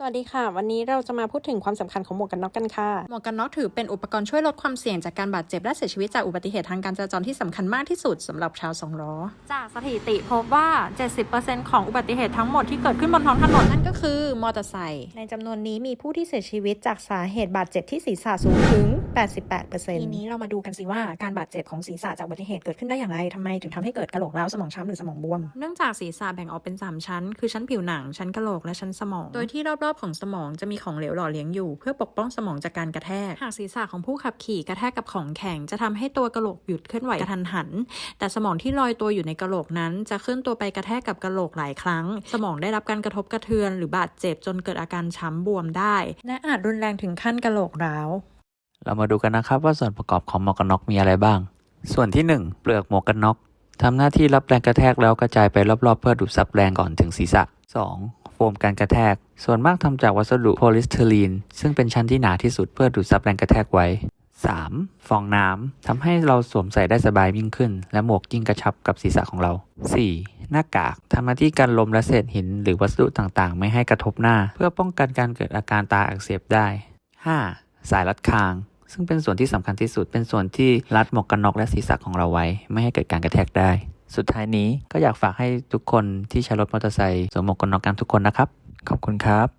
สวัสดีค่ะ วันนี้เราจะมาพูดถึงความสำคัญของหมวกกันน็อกกันค่ะ หมวกกันน็อกถือเป็นอุปกรณ์ช่วยลดความเสี่ยงจากการบาดเจ็บและเสียชีวิตจากอุบัติเหตุทางการจราจรที่สำคัญมากที่สุดสำหรับชาวสองล้อ จากสถิติพบว่า 70%ของอุบัติเหตุทั้งหมดที่เกิดขึ้นบนท้องถนนนั่นก็คือมอเตอร์ไซค์ในจำนวนนี้มีผู้ที่เสียชีวิตจากสาเหตุบาดเจ็บที่ศีรษะสูงถึง 88%ทีนี้เรามาดูกันสิว่าการบาดเจ็บของศีรษะจากอุบัติเหตุเกิดขึ้นได้อย่างไรทำไมถึงทำให้เกิดกระโหลกร้าวสมองช้ำหรือสมองบวม เนื่องจากศีรษะแบ่งออกเป็น 3 ชั้น คือชั้นผิวหนังชั้นกะโหลกและชั้นสมอง โดยที่รอบๆของสมองจะมีของเหลวหล่อเลี้ยงอยู่ เพื่อปกป้องสมองจากการกระแทก หากศีรษะของผู้ขับขี่กระแทกกับของแข็ง จะทำให้ตัวกะโหลกหยุดเคลื่อนไหวกระทันหัน แต่สมองที่ลอยตัวอยู่ในกะโหลกนั้น จะเคลื่อนตัวไปกระแทกกับกะโหลกหลายครั้ง สมองได้รับการกระทบกระเทือน หรือบาดเจ็บจนเกิดอาการช้ำบวมได้ และอาจรุนแรงถึงขั้นกะโหลกร้าว เรามาดูกันนะครับว่าส่วนประกอบของหมวกกันน็อกมีอะไรบ้าง ส่วนที่ 1 เปลือกหมวกกันน็อกทำหน้าที่รับแรงกระแทกแล้วกระจายไปรอบๆ เพื่อดูดซับแรงก่อนถึงศีรษะ 2. โฟมการกระแทก ส่วนมากทำจากวัสดุโพลิสเทอรีน ซึ่งเป็นชั้นที่หนาที่สุดเพื่อดูดซับแรงกระแทกไว้ 3. ฟองน้ำทำให้เราสวมใส่ได้สบายยิ่งขึ้น และหมวกยิ่งกระชับกับศีรษะของเรา 4. หน้ากากทำหน้าที่การลมและเศษหิน หรือวัสดุต่างๆ ไม่ให้กระทบหน้า เพื่อป้องกันการเกิดอาการตาอักเสบได้ 5. สายรัดคาง ซึ่งเป็นส่วนที่สำคัญที่สุด เป็นส่วนที่รัดหมวกกันน็อกและศีรษะของเราไว้ ไม่ให้เกิดการกระแทกได้ สุดท้ายนี้ก็อยากฝากให้ทุกคนที่ใช้รถมอเตอร์ไซค์สวมหมวกกันน็อกกันทุกคนนะครับ ขอบคุณครับ